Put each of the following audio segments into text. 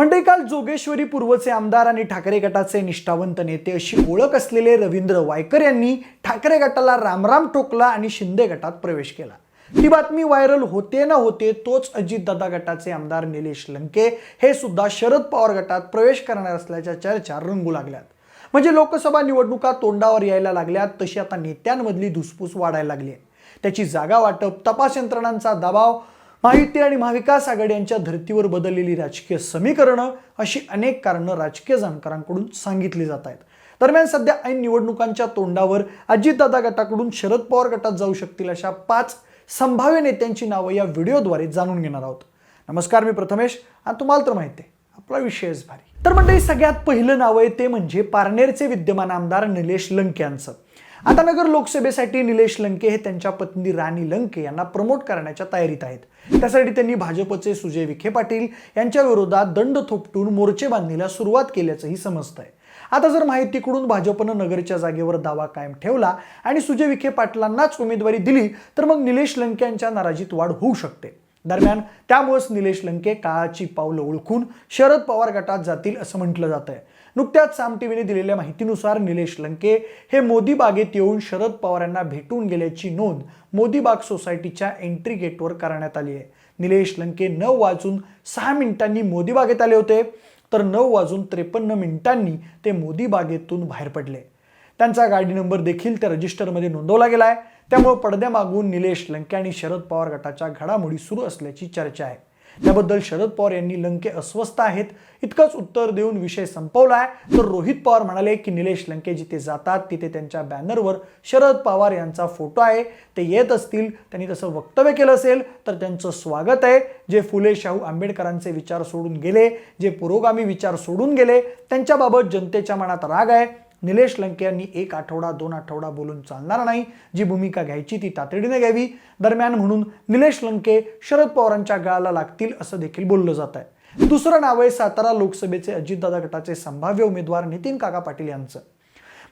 म्हणजे काल जोगेश्वरी पूर्वचे आमदार आणि ठाकरे गटाचे निष्ठावंत नेते अशी ओळख असलेले रवींद्र वायकर यांनी ठाकरे गटाला रामराम टोकला आणि शिंदे गटात प्रवेश केला. ही बातमी व्हायरल होते ना होते तोच अजितदादा गटाचे आमदार निलेश लंके हे सुद्धा शरद पवार गटात प्रवेश करणार असल्याच्या चर्चा रंगू लागल्यात. म्हणजे लोकसभा निवडणुका तोंडावर यायला लागल्यात तशी आता नेत्यांमधली धुसफूस वाढायला लागली आहे. त्याची जागा वाटप तपास यंत्रणांचा दबाव माहिती आणि महाविकास आघाडी यांच्या धर्तीवर बदललेली राजकीय समीकरणं अशी अनेक कारणं राजकीय जाणकारांकडून सांगितली जात आहेत. दरम्यान सध्या ऐन निवडणुकांच्या तोंडावर अजितदादा गटाकडून शरद पवार गटात जाऊ शकतील अशा पाच संभाव्य नेत्यांची नावं या व्हिडिओद्वारे जाणून घेणार आहोत. नमस्कार मी प्रथमेश. आणि तुम्हाला तर माहिती आहे आपला विषयच भारी. तर मंडळी सगळ्यात पहिलं नाव आहे ते म्हणजे पारनेरचे विद्यमान आमदार निलेश लंके यांचं. आता नगर लोकसभेसाठी निलेश लंके हे त्यांच्या पत्नी राणी लंके यांना प्रमोट करण्याच्या तयारीत आहेत. त्यासाठी त्यांनी भाजपचे सुजय विखे पाटील यांच्या विरोधात दंड थोपटून मोर्चे बांधणीला सुरुवात केल्याचंही समजतंय आता जर माहितीकडून भाजपनं नगरच्या जागेवर दावा कायम ठेवला आणि सुजय विखे पाटलांनाच उमेदवारी दिली तर मग निलेश लंके यांच्या नाराजीत वाढ होऊ शकते. दरम्यान त्यामुळेच निलेश लंके काळाची पावलं ओळखून शरद पवार गटात जातील असं म्हटलं जात आहे नुकत्याच साम टीव्हीने दिलेल्या माहितीनुसार निलेश लंके हे मोदी बागेत येऊन शरद पवार यांना भेटून गेल्याची नोंद मोदी बाग सोसायटीच्या एंट्री गेटवर करण्यात आली आहे. निलेश लंके नऊ वाजून सहा मिनिटांनी मोदी बागेत आले होते तर नऊ वाजून त्रेपन्न मिनिटांनी ते मोदी बागेतून बाहेर पडले. त्यांचा गाडी नंबर देखील त्या रजिस्टरमध्ये नोंदवला गेला आहे. त्यामुळे पडद्यामागून निलेश लंके आणि शरद पवार गटाच्या घडामोडी सुरू असल्याची चर्चा आहे. त्याबद्दल शरद पवार यांनी लंके अस्वस्थ आहेत इतकंच उत्तर देऊन विषय संपवला आहे तर रोहित पवार म्हणाले की निलेश लंके जिथे जातात तिथे त्यांच्या बॅनरवर शरद पवार यांचा फोटो आहे. ते येत असतील त्यांनी तसं वक्तव्य केलं असेल तर त्यांचं स्वागत आहे. जे फुले शाहू आंबेडकरांचे विचार सोडून गेले जे पुरोगामी विचार सोडून गेले त्यांच्याबाबत जनतेच्या मनात राग आहे. निलेश लंके यांनी एक आठवडा दोन आठवडा बोलून चालणार नाही. जी भूमिका घ्यायची ती तातडीने घ्यावी. दरम्यान म्हणून निलेश लंके शरद पवारांच्या गळाला लागतील असं देखील बोललं जात आहे. दुसरं नाव आहे सातारा लोकसभेचे अजितदादा गटाचे संभाव्य उमेदवार नितीन काका पाटील यांचं.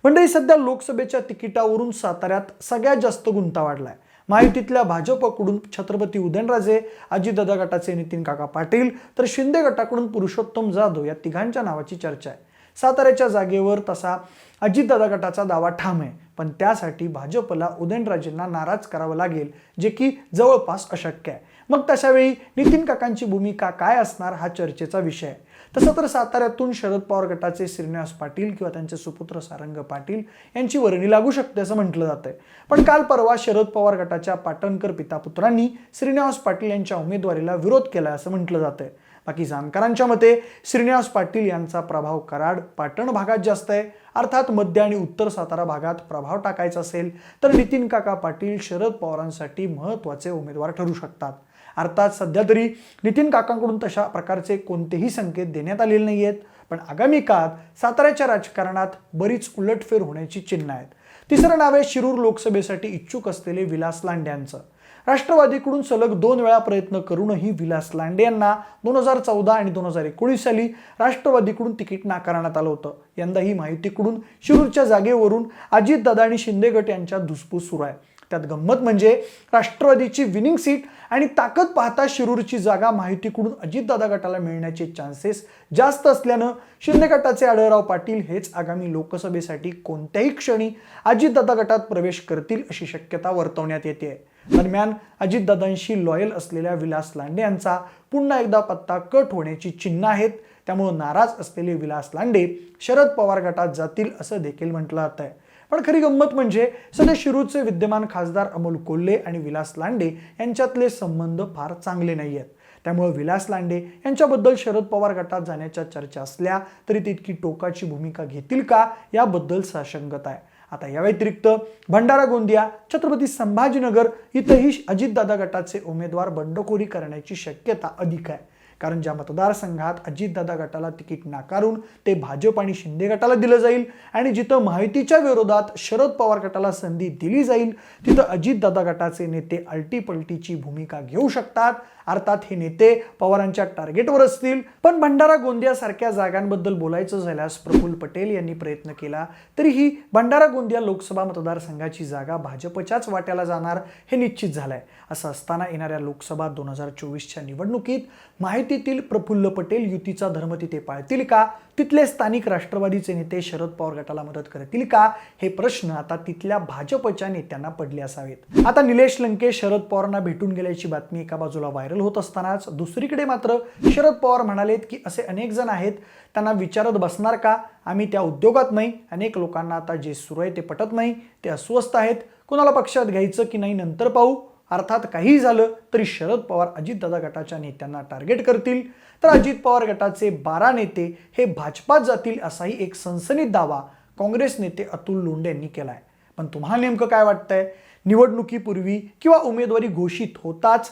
मंडळी सध्या लोकसभेच्या तिकिटावरून साताऱ्यात सगळ्यात जास्त गुंता वाढलाय. महायुतीतल्या भाजपकडून छत्रपती उदयनराजे अजितदादा गटाचे नितीन काका पाटील तर शिंदे गटाकडून पुरुषोत्तम जाधव या तिघांच्या नावाची चर्चा आहे. साताऱ्याच्या जागेवर तसा अजितदादा गटाचा दावा ठाम आहे. पण त्यासाठी भाजपला उदयनराजेंना नाराज करावं लागेल जे की जवळपास अशक्य आहे. मग तशावेळी नितीन काकांची भूमिका काय असणार हा चर्चेचा विषय आहे. तसं तर साताऱ्यातून शरद पवार गटाचे श्रीनिवास पाटील किंवा त्यांचे सुपुत्र सारंग पाटील यांची वर्णी लागू शकते असं म्हटलं जातंय. पण काल परवा शरद पवार गटाच्या पाटणकर पितापुत्रांनी श्रीनिवास पाटील यांच्या उमेदवारीला विरोध केला असं म्हटलं जातंय. बाकी जाणकारांच्या मते श्रीनिवास पाटील यांचा प्रभाव कराड पाटण भागात जास्त आहे. अर्थात मध्य आणि उत्तर सातारा भागात प्रभाव टाकायचा असेल तर नितीन काका पाटील शरद पवारांसाठी महत्त्वाचे उमेदवार ठरू शकतात. अर्थात सध्या तरी नितीन काकांकडून तशा प्रकारचे कोणतेही संकेत देण्यात आलेले नाही आहेत पण आगामी काळात साताऱ्याच्या राजकारणात बरीच उलटफेर होण्याची चिन्ह आहेत. तिसरं नाव आहे शिरूर लोकसभेसाठी इच्छुक असलेले विलास लांड्यांचं. राष्ट्रवादीकडून सलग दोन वेळा प्रयत्न करूनही विलास लांडे यांना दोन हजार चौदा आणि दोन हजार एकोणीस साली राष्ट्रवादीकडून तिकीट नाकारण्यात आलं होतं. यंदा ही माहितीकडून शिरूरच्या जागेवरून अजितदादा आणि शिंदे गट यांच्यात धुसफूस सुरू आहे. त्यात गंमत म्हणजे राष्ट्रवादीची विनिंग सीट आणि ताकद पाहता शिरूरची जागा माहितीकडून अजितदादा गटाला मिळण्याचे चान्सेस जास्त असल्यानं शिंदे गटाचे आढळराव पाटील हेच आगामी लोकसभेसाठी कोणत्याही क्षणी अजितदादा गटात प्रवेश करतील अशी शक्यता वर्तवण्यात येते. दरम्यान अजितदादांशी लॉयल असलेल्या विलास लांडे यांचा पुन्हा एकदा पत्ता कट होण्याची चिन्ह आहेत. त्यामुळे नाराज असलेले विलास लांडे शरद पवार गटात जातील असं देखील म्हटलं जात आहे पण खरी गंमत म्हणजे सध्या शिरूरचे विद्यमान खासदार अमोल कोल्हे आणि विलास लांडे यांच्यातले संबंध फार चांगले नाही आहेत. त्यामुळे विलास लांडे यांच्याबद्दल शरद पवार गटात जाण्याच्या चर्चा असल्या तरी तितकी टोकाची भूमिका घेतील का याबद्दल साशंकता आहे. आता या व्यतिरिक्त भंडारा गोंदिया छत्रपती संभाजीनगर इथंही अजितदादा गटाचे उमेदवार बंडखोरी करण्याची शक्यता अधिक आहे. कारण ज्या मतदारसंघात अजितदादा गटाला तिकीट नाकारून ते भाजप आणि शिंदे गटाला दिलं जाईल आणि जिथं माहितीच्या विरोधात शरद पवार गटाला संधी दिली जाईल तिथं अजितदादा गटाचे नेते अल्टीपल्टीची भूमिका घेऊ शकतात. अर्थात हे नेते पवारांच्या टार्गेटवर असतील. पण भंडारा गोंदिया सारख्या जागांबद्दल बोलायचं झाल्यास प्रफुल्ल पटेल यांनी प्रयत्न केला तरीही भंडारा गोंदिया लोकसभा मतदारसंघाची जागा भाजपच्याच वाट्याला जाणार हे निश्चित झालंय. असं असताना येणाऱ्या लोकसभा दोन हजार चोवीसच्या निवडणुकीत माहिती महायुतीतील प्रफुल्ल पटेल युतीचा धर्म तिथे पाळतील का? तिथले स्थानिक राष्ट्रवादीचे नेते शरद पवार गटाला मदत करतील का? हे प्रश्न आता तिथल्या भाजपच्या नेत्यांना पडले असावेत. आता निलेश लंके शरद पवारांना भेटून गेल्याची बातमी एका बाजूला व्हायरल होत असतानाच दुसरीकडे मात्र शरद पवार म्हणालेत की असे अनेक जण आहेत त्यांना विचारत बसणार का? आम्ही त्या उद्योगात नाही. अनेक लोकांना आता जे सुरू आहे ते पटत नाही. ते अस्वस्थ आहेत. कुणाला पक्षात घ्यायचं की नाही नंतर पाहू. अर्थात काही झालं तरी शरद पवार अजितदादा गटाच्या नेत्यांना टार्गेट करतील. तर अजित पवार गटाचे बारा नेते हे भाजपात जातील असाही एक सनसनीत दावा काँग्रेस नेते अतुल लोंढे यांनी केला आहे पण तुम्हाला नेमकं काय वाटतंय? निवडणुकीपूर्वी किंवा उमेदवारी घोषित होताच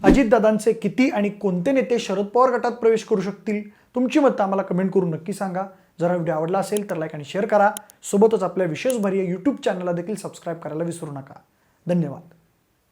अजितदादांचे किती आणि कोणते नेते शरद पवार गटात प्रवेश करू शकतील? तुमची मतं आम्हाला कमेंट करून नक्की सांगा. जर हा व्हिडिओ आवडला असेल तर लाईक आणि शेअर करा. सोबतच आपल्या विशेषभरीय यूट्यूब चॅनलला देखील सबस्क्राईब करायला विसरू नका. धन्यवाद.